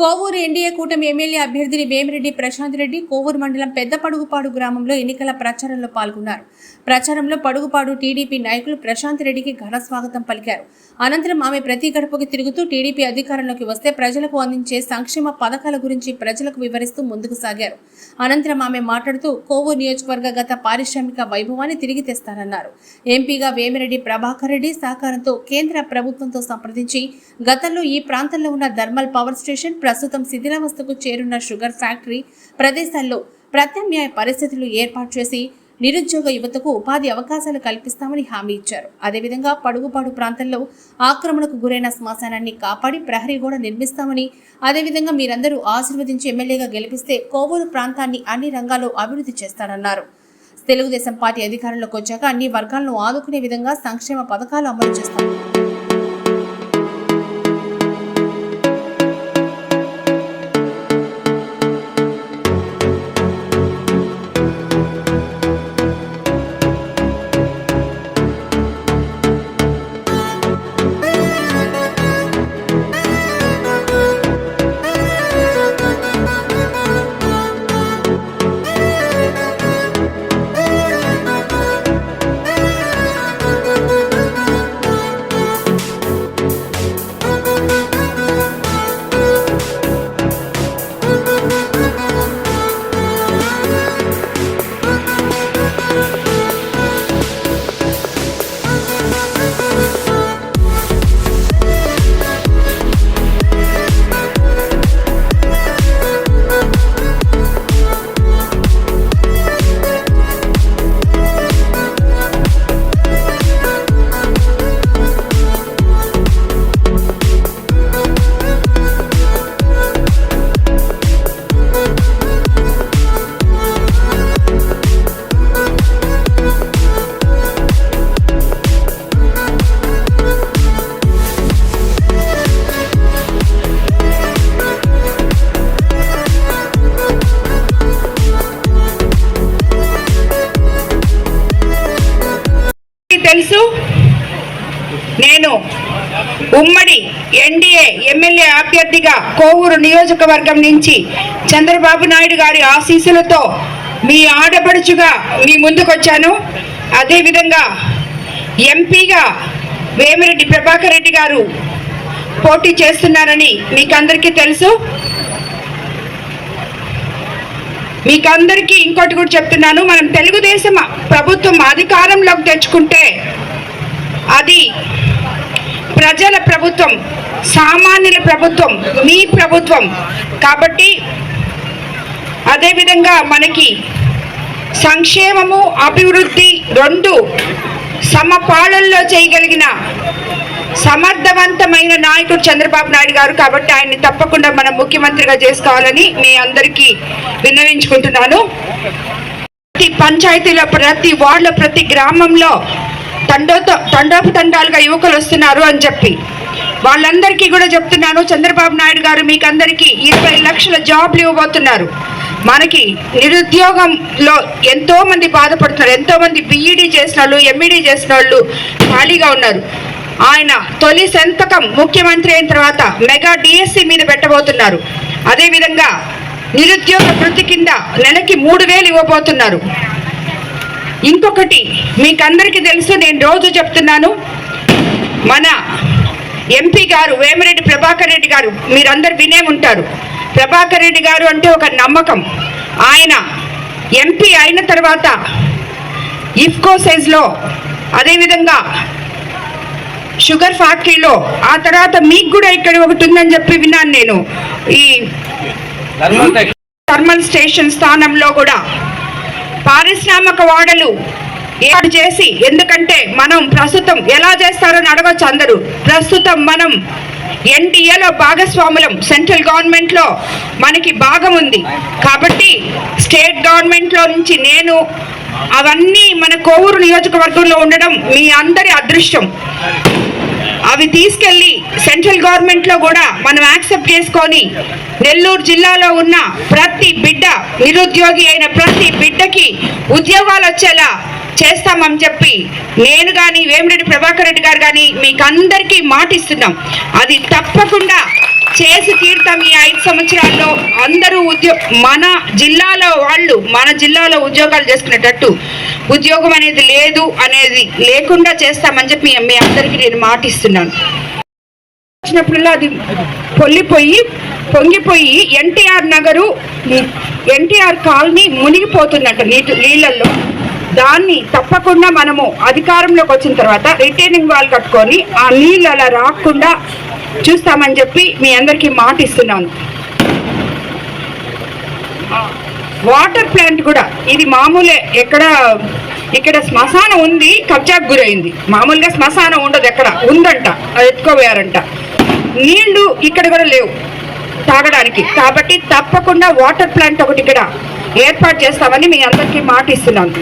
Kovur NDA కూటమి MLA అభ్యర్థిని వేమిరెడ్డి ప్రశాంత్ రెడ్డి కోవూరు మండలం పెద్ద పడుగుపాడు గ్రామంలో ఎన్నికల ప్రచారంలో పాల్గొన్నారు. ప్రచారంలో పడుగుపాడు టీడీపీ నాయకులు ప్రశాంత్ రెడ్డికి ఘన స్వాగతం పలికారు. అనంతరం ఆమె ప్రతి గడపకి తిరుగుతూ టీడీపీ అధికారంలోకి వస్తే ప్రజలకు అందించే సంక్షేమ పథకాల గురించి ప్రజలకు వివరిస్తూ ముందుకు సాగారు. అనంతరం ఆమె మాట్లాడుతూ కోవూరు నియోజకవర్గ గత పారిశ్రామిక వైభవాన్ని తిరిగి తెస్తారన్నారు ఎంపీగా వేమిరెడ్డి ప్రభాకర్ రెడ్డి సహకారంతో కేంద్ర ప్రభుత్వంతో సంప్రదించి గతంలో ఈ ప్రాంతంలో ఉన్న థర్మల్ పవర్ స్టేషన్ ప్రస్తుతం శిథిలావస్థకు చేరున్న షుగర్ ఫ్యాక్టరీ ప్రదేశాల్లో ప్రత్యామ్నాయ పరిస్థితులు ఏర్పాటు చేసి నిరుద్యోగ యువతకు ఉపాధి అవకాశాలు కల్పిస్తామని హామీ ఇచ్చారు. అదేవిధంగా పడుగుపాడు ప్రాంతంలో ఆక్రమణకు గురైన శ్మశానాన్ని కాపాడి ప్రహరీ కూడా నిర్మిస్తామని అదేవిధంగా మీరందరూ ఆశీర్వదించి ఎమ్మెల్యేగా గెలిపిస్తే కోవూరు ప్రాంతాన్ని అన్ని రంగాల్లో అభివృద్ధి చేస్తారన్నారు. తెలుగుదేశం పార్టీ అధికారంలోకి వచ్చాక అన్ని వర్గాలను ఆదుకునే విధంగా సంక్షేమ పథకాలు అమలు చేస్తారు తెలుసు? నేను ఉమ్మడి ఎన్డీఏ ఎమ్మెల్యే అభ్యర్థిగా కోవూరు నియోజకవర్గం నుంచి చంద్రబాబు నాయుడు గారి ఆశీస్సులతో మీ ఆడపడుచుగా మీ ముందుకొచ్చాను. అదేవిధంగా ఎంపీగా వేమిరెడ్డి ప్రభాకర్ రెడ్డి గారు పోటీ చేస్తున్నారని మీకందరికీ తెలుసు. మీకందరికీ ఇంకోటి కూడా చెప్తున్నాను. మనం తెలుగుదేశం ప్రభుత్వం అధికారంలోకి తెచ్చుకుంటే అది ప్రజల ప్రభుత్వం సామాన్యుల ప్రభుత్వం మీ ప్రభుత్వం. కాబట్టి అదేవిధంగా మనకి సంక్షేమము అభివృద్ధి రెండు సమపాలనలో చేయగలిగిన సమర్థవంతమైన నాయకుడు చంద్రబాబు నాయుడు గారు కాబట్టి ఆయన్ని తప్పకుండా మనం ముఖ్యమంత్రిగా చేసుకోవాలని మీ అందరికీ విన్నవించుకుంటున్నాను. ప్రతి పంచాయతీలో ప్రతి వార్డులో ప్రతి గ్రామంలో తండోతో తండోపు తండాలుగా యువకులు వస్తున్నారు అని చెప్పి వాళ్ళందరికీ కూడా చెప్తున్నాను. చంద్రబాబు నాయుడు గారు మీకు అందరికీ ఇరవై లక్షల జాబ్లు ఇవ్వబోతున్నారు. మనకి నిరుద్యోగంలో ఎంతోమంది బాధపడుతున్నారు. ఎంతోమంది చేసిన వాళ్ళు ఎంఈడి చేసిన వాళ్ళు ఖాళీగా ఉన్నారు. ఆయన తొలి సంతకం ముఖ్యమంత్రి అయిన తర్వాత మెగా డిఎస్సి మీద పెట్టబోతున్నారు. అదేవిధంగా నిరుద్యోగ వృత్తి కింద నెలకి మూడు వేలు ఇవ్వబోతున్నారు. ఇంకొకటి మీకందరికీ తెలుసు నేను రోజు చెప్తున్నాను. మన ఎంపీ గారు వేమిరెడ్డి ప్రభాకర్ రెడ్డి గారు మీరందరు వినే ఉంటారు. ప్రభాకర్ రెడ్డి గారు అంటే ఒక నమ్మకం. ఆయన ఎంపీ అయిన తర్వాత ఇఫ్కో సైజ్లో అదేవిధంగా షుగర్ ఫ్యాక్టరీలో ఆ తర్వాత మీకు కూడా ఇక్కడ ఒకటి ఉందని చెప్పి విన్నాను నేను. ఈ థర్మల్ స్టేషన్ స్థానంలో కూడా పారిశ్రామిక వాడలు ఏర్పాటు చేసి ఎందుకంటే మనం ప్రస్తుతం ఎలా చేస్తారని అడగొచ్చు అందరూ. ప్రస్తుతం మనం ఎన్డీఏలో భాగస్వాములం. సెంట్రల్ గవర్నమెంట్లో మనకి భాగం ఉంది. కాబట్టి స్టేట్ గవర్నమెంట్లో నుంచి నేను అవన్నీ మన కోవూరు నియోజకవర్గంలో ఉండడం మీ అందరి అదృష్టం. అవి తీసుకెళ్ళి సెంట్రల్ గవర్నమెంట్లో కూడా మనం యాక్సెప్ట్ చేసుకొని నెల్లూరు జిల్లాలో ఉన్న ప్రతి బిడ్డ నిరుద్యోగి అయిన ప్రతి బిడ్డకి ఉద్యోగాలు వచ్చేలా చేస్తామని చెప్పి నేను కానీ వేమిరెడ్డి ప్రభాకర్ రెడ్డి గారు కానీ మీకు అందరికీ మాటిస్తున్నాం. అది తప్పకుండా చేసి తీర్థం ఈ ఐదు సంవత్సరాల్లో అందరూ ఉద్యో మన జిల్లాలో వాళ్ళు మన జిల్లాలో ఉద్యోగాలు చేసుకునేటట్టు. ఉద్యోగం అనేది లేదు అనేది లేకుండా చేస్తామని చెప్పి మీ అందరికీ నేను మాటిస్తున్నాను. వచ్చినప్పుడల్లా అది పొల్లిపోయి పొంగిపోయి ఎన్టీఆర్ నగరు ఎన్టీఆర్ కాలనీ మునిగిపోతుందంట నీటి నీళ్ళల్లో. దాన్ని తప్పకుండా మనము అధికారంలోకి వచ్చిన తర్వాత రిటైనింగ్ వాల్ కట్టుకొని ఆ నీళ్ళు అలా రాకుండా చూస్తామని చెప్పి మీ అందరికీ మాట ఇస్తున్నాను వాటర్ ప్లాంట్ కూడా. ఇది మామూలే ఎక్కడ ఇక్కడ శ్మశానం ఉంది కబ్జాకు గురైంది. మామూలుగా శ్మశానం ఉండదు ఎక్కడ. ఉందంట అది ఎత్తుకోపోయారంట. నీళ్ళు ఇక్కడ కూడా లేవు తాగడానికి. కాబట్టి తప్పకుండా వాటర్ ప్లాంట్ ఒకటి ఇక్కడ ఏర్పాటు చేస్తామని మీ అందరికీ మాట ఇస్తున్నాను